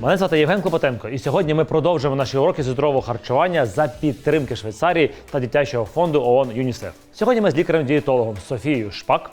Мене звати Євген Клопотенко, і сьогодні ми продовжуємо наші уроки зі здорового харчування за підтримки Швейцарії та дитячого фонду ООН ЮНІСЕФ. Сьогодні ми з лікарем-дієтологом Софією Шпак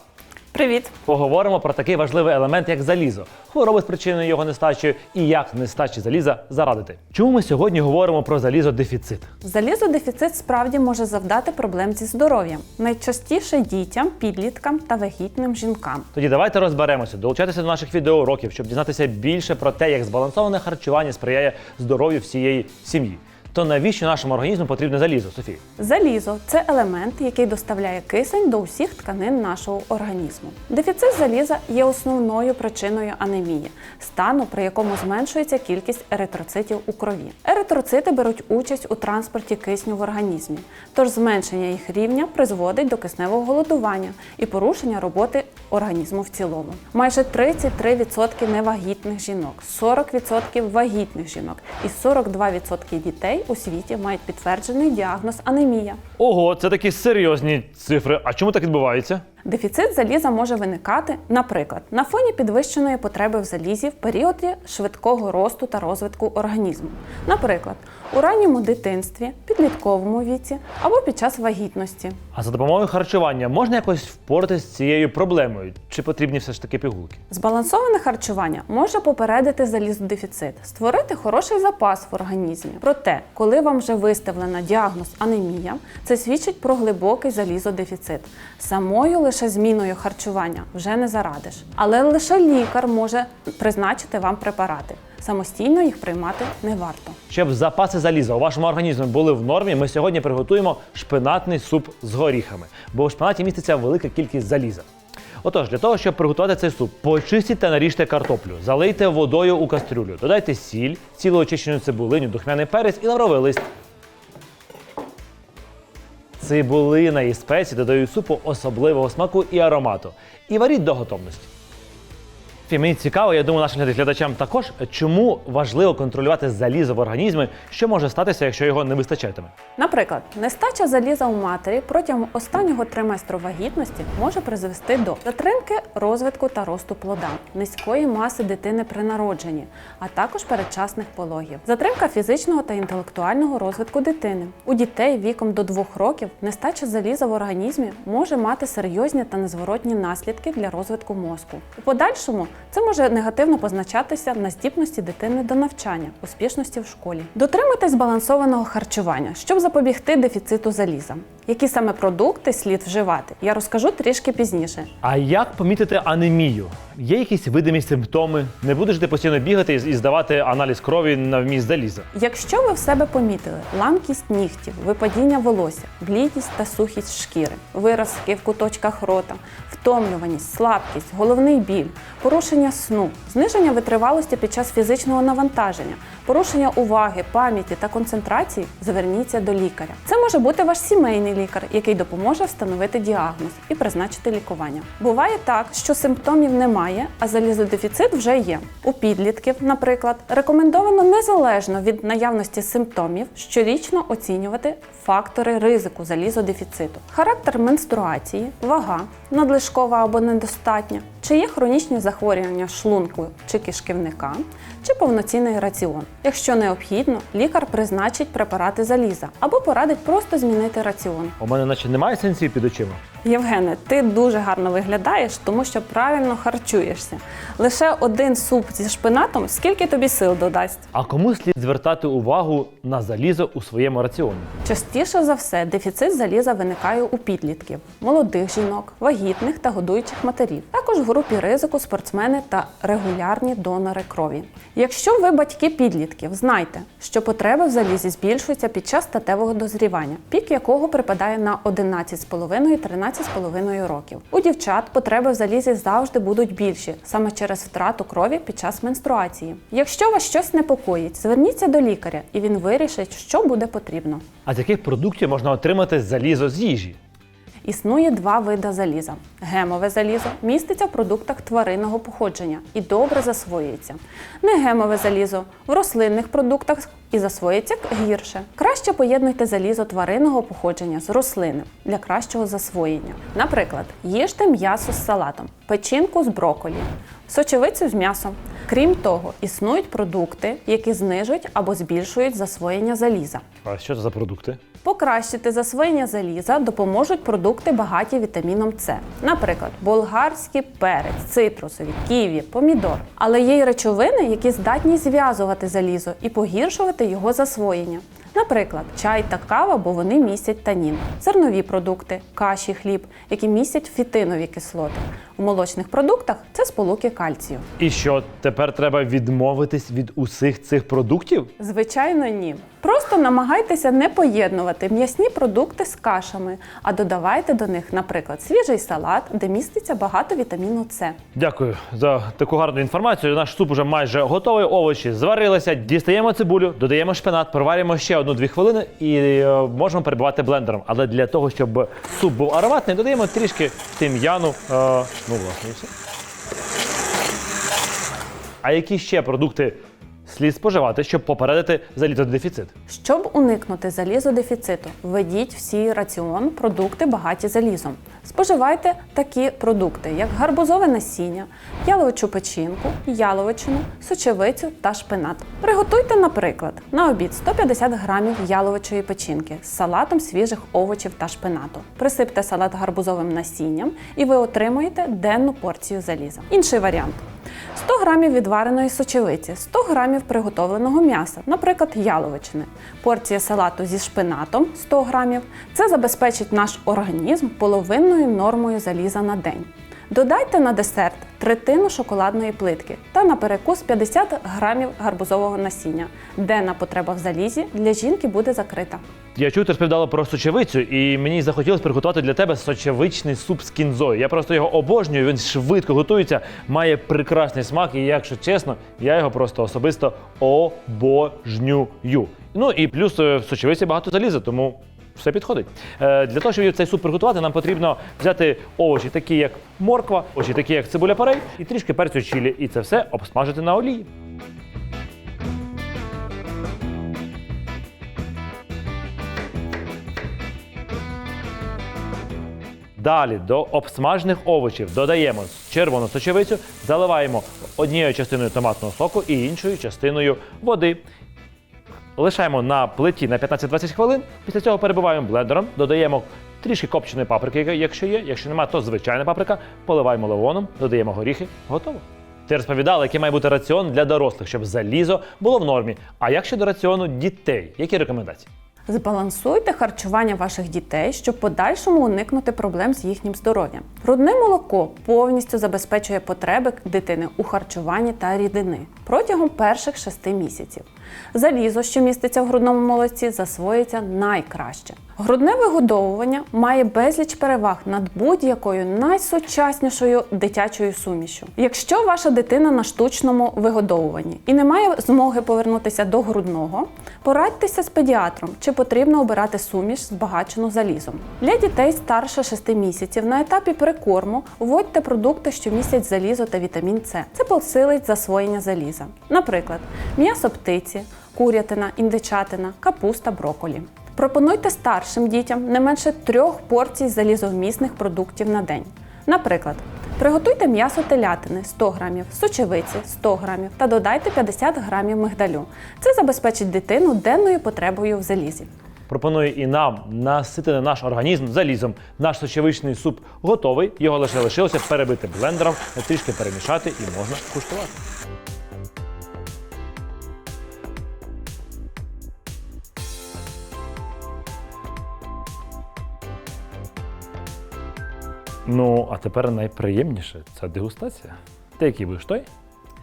Привіт! поговоримо про такий важливий елемент, як залізо, хвороби з причиною його нестачі і як нестачі заліза зарадити. Чому ми сьогодні говоримо про залізодефіцит? Залізодефіцит справді може завдати проблем зі здоров'ям, найчастіше дітям, підліткам та вагітним жінкам. Тоді давайте розберемося, долучайтеся до наших відеоуроків, щоб дізнатися більше про те, як збалансоване харчування сприяє здоров'ю всієї сім'ї. То навіщо нашому організму потрібне залізо, Софія? Залізо це елемент, який доставляє кисень до усіх тканин нашого організму. Дефіцит заліза є основною причиною анемії, стану, при якому зменшується кількість еритроцитів у крові. Еритроцити беруть участь у транспорті кисню в організмі, тож зменшення їх рівня призводить до кисневого голодування і порушення роботи організму в цілому. Майже 33% невагітних жінок, 40% вагітних жінок і 42% дітей у світі мають підтверджений діагноз анемія. Ого, це такі серйозні цифри. А чому так відбувається? Дефіцит заліза може виникати, наприклад, на фоні підвищеної потреби в залізі в періоді швидкого росту та розвитку організму, наприклад, у ранньому дитинстві, підлітковому віці або під час вагітності. А за допомогою харчування можна якось впоратися з цією проблемою? Чи потрібні все ж таки пігулки? Збалансоване харчування може попередити залізодефіцит, створити хороший запас в організмі. Проте, коли вам вже виставлено діагноз анемія, це свідчить про глибокий залізодефіцит. Самою лише зміною харчування вже не зарадиш. Але лише лікар може призначити вам препарати. Самостійно їх приймати не варто. Щоб запаси заліза у вашому організмі були в нормі, ми сьогодні приготуємо шпинатний суп з горіхами, бо у шпинаті міститься велика кількість заліза. Отож, для того, щоб приготувати цей суп, почистіть та наріжте картоплю, залийте водою у кастрюлю, додайте сіль, цілу очищену цибулиню, духмяний перець і лавровий лист. Цибулина і спеції додають супу особливого смаку і аромату. І варіть до готовності. Фі, Мені цікаво, я думаю, нашим глядачам також, чому важливо контролювати залізо в організмі, що може статися, якщо його не вистачатиме. Наприклад, нестача заліза у матері протягом останнього триместру вагітності може призвести до затримки розвитку та росту плода, низької маси дитини при народженні, а також передчасних пологів, затримка фізичного та інтелектуального розвитку дитини. У дітей віком до 2 років нестача заліза в організмі може мати серйозні та незворотні наслідки для розвитку мозку. У подальшому це може негативно позначатися на здібності дитини до навчання, успішності в школі. Дотримуйтесь збалансованого харчування, щоб запобігти дефіциту заліза. Які саме продукти слід вживати, я розкажу трішки пізніше. А як помітити анемію? Є якісь видимі симптоми? Не будеш ти постійно бігати і здавати аналіз крові на вміст заліза? Якщо ви в себе помітили ламкість нігтів, випадіння волосся, блідість та сухість шкіри, виразки в куточках рота, втомлюваність, слабкість, головний біль, порушення сну, зниження витривалості під час фізичного навантаження, порушення уваги, пам'яті та концентрації, зверніться до лікаря. Це може бути ваш сімейний лікар, який допоможе встановити діагноз і призначити лікування. Буває так, що симптомів немає, а залізодефіцит вже є. У підлітків, наприклад, рекомендовано незалежно від наявності симптомів щорічно оцінювати фактори ризику залізодефіциту, характер менструації, вага, надлишкова або недостатня, чи є хронічні захворювання шлунку чи кишківника, чи повноцінний раціон. Якщо необхідно, лікар призначить препарати заліза або порадить просто змінити раціон. У мене наче немає сенсів під очима. Євгене, ти дуже гарно виглядаєш, тому що правильно харчуєшся. Лише один суп зі шпинатом скільки тобі сил додасть. А кому слід звертати увагу на залізо у своєму раціоні? Частіше за все, дефіцит заліза виникає у підлітків, молодих жінок, вагітних та годуючих матерів. Також в групі ризику спортсмени та регулярні донори крові. Якщо ви батьки підлітків, знайте, що потреби в залізі збільшуються під час статевого дозрівання, пік якого припадає на 11,5-13,5 років. У дівчат потреби в залізі завжди будуть більші, саме через втрату крові під час менструації. Якщо вас щось непокоїть, зверніться до лікаря, і він вирішить, що буде потрібно. А з яких продуктів можна отримати залізо з їжі? Існує два види заліза. Гемове залізо міститься в продуктах тваринного походження і добре засвоюється. Негемове залізо в рослинних продуктах і засвоюється гірше. Краще поєднуйте залізо тваринного походження з рослинним для кращого засвоєння. Наприклад, їжте м'ясо з салатом, печінку з броколі, сочевицю з м'ясом. Крім того, існують продукти, які знижують або збільшують засвоєння заліза. А що це за продукти? Покращити засвоєння заліза допоможуть продукти багаті вітаміном С, наприклад, болгарський перець, цитрусові, ківі, помідор. Але є й речовини, які здатні зв'язувати залізо і погіршувати його засвоєння. Наприклад, чай та кава, бо вони містять танін, зернові продукти, каші, хліб, які містять фітинові кислоти. У молочних продуктах це сполуки кальцію. І що тепер треба відмовитись від усіх цих продуктів? Звичайно, ні. Просто намагайтеся не поєднувати м'ясні продукти з кашами, а додавайте до них, наприклад, свіжий салат, де міститься багато вітаміну С. Дякую за таку гарну інформацію. Наш суп уже майже готовий. Овочі зварилися. Дістаємо цибулю, додаємо шпинат, проваримо ще одну-дві хвилини і е, можемо перебивати блендером. Але для того, щоб суп був ароматний, додаємо трішки тим'яну. Ну, власне, все. А які ще продукти слід споживати, щоб попередити залізодефіцит? Щоб уникнути залізодефіциту, введіть в свій раціон продукти багаті залізом. Споживайте такі продукти, як гарбузове насіння, яловичу печінку, яловичину, сочевицю та шпинат. Приготуйте, наприклад, на обід 150 грамів яловичої печінки з салатом свіжих овочів та шпинату. Присипте салат гарбузовим насінням і ви отримуєте денну порцію заліза. Інший варіант. 100 грамів відвареної сочевиці, 100 грамів приготовленого м'яса, наприклад, яловичини, порція салату зі шпинатом 100 грамів. Це забезпечить наш організм половинною нормою заліза на день. Додайте на десерт третину шоколадної плитки та на перекус 50 грамів гарбузового насіння. Денна потреба в залізі для жінки буде закрита. Я чую, ти розповідала про сочевицю, і мені захотілося приготувати для тебе сочевичний суп з кінзою. Я просто його обожнюю, він швидко готується, має прекрасний смак, і якщо чесно, я його просто особисто обожнюю. Ну і плюс е, в сочевиці багато заліза, тому все підходить. Е, для того, щоб цей суп приготувати, нам потрібно взяти овочі, такі як морква, овочі, такі як цибуля парей, і трішки перцю чилі. І це все обсмажити на олії. Далі до обсмажених овочів додаємо червону сочевицю, заливаємо однією частиною томатного соку і іншою частиною води. Лишаємо на плиті на 15-20 хвилин. Після цього перебиваємо блендером, додаємо трішки копченої паприки, якщо є. Якщо немає, то звичайна паприка. Поливаємо лавоном, додаємо горіхи. Готово. Ти розповідала, який має бути раціон для дорослих, щоб залізо було в нормі. А як щодо раціону дітей? Які рекомендації? Збалансуйте харчування ваших дітей, щоб подальшому уникнути проблем з їхнім здоров'ям. Грудне молоко повністю забезпечує потреби дитини у харчуванні та рідини протягом перших шести місяців. Залізо, що міститься в грудному молоці, засвоїться найкраще. Грудне вигодовування має безліч переваг над будь-якою найсучаснішою дитячою сумішю. Якщо ваша дитина на штучному вигодовуванні і не має змоги повернутися до грудного, порадьтеся з педіатром, чи потрібно обирати суміш, збагачену залізом. Для дітей старше 6 місяців на етапі прикорму вводьте продукти, що містять залізо та вітамін С. Це посилить засвоєння заліза. Наприклад, м'ясо птиці, курятина, індичатина, капуста, броколі. Пропонуйте старшим дітям не менше трьох порцій залізовмісних продуктів на день. Наприклад, приготуйте м'ясо телятини 100 грамів, сочевиці 100 грамів та додайте 50 грамів мигдалю. Це забезпечить дитину денною потребою в залізі. Пропоную і нам наситити наш організм залізом. Наш сочевичний суп готовий. Його лише лишилося перебити блендером, трішки перемішати і можна куштувати. Ну, а тепер найприємніше це дегустація. Ти який будеш той?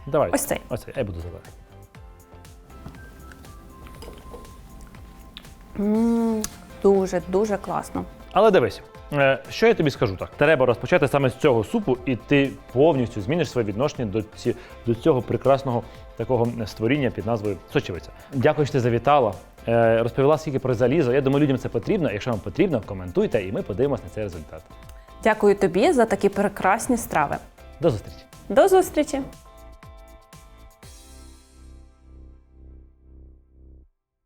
Давай. Ось цей. Ось цей. Я буду зелений. М, Дуже дуже класно. Але дивись, е, що я тобі скажу так? Треба розпочати саме з цього супу, і ти повністю зміниш своє відношення до, ці, до цього прекрасного такого створіння під назвою сочевиця. Дякую, що ти завітала. Е, розповіла скільки про залізо. Я думаю, людям це потрібно. Якщо вам потрібно, коментуйте, і ми подивимося на цей результат. Дякую тобі за такі прекрасні страви. До зустрічі! До зустрічі!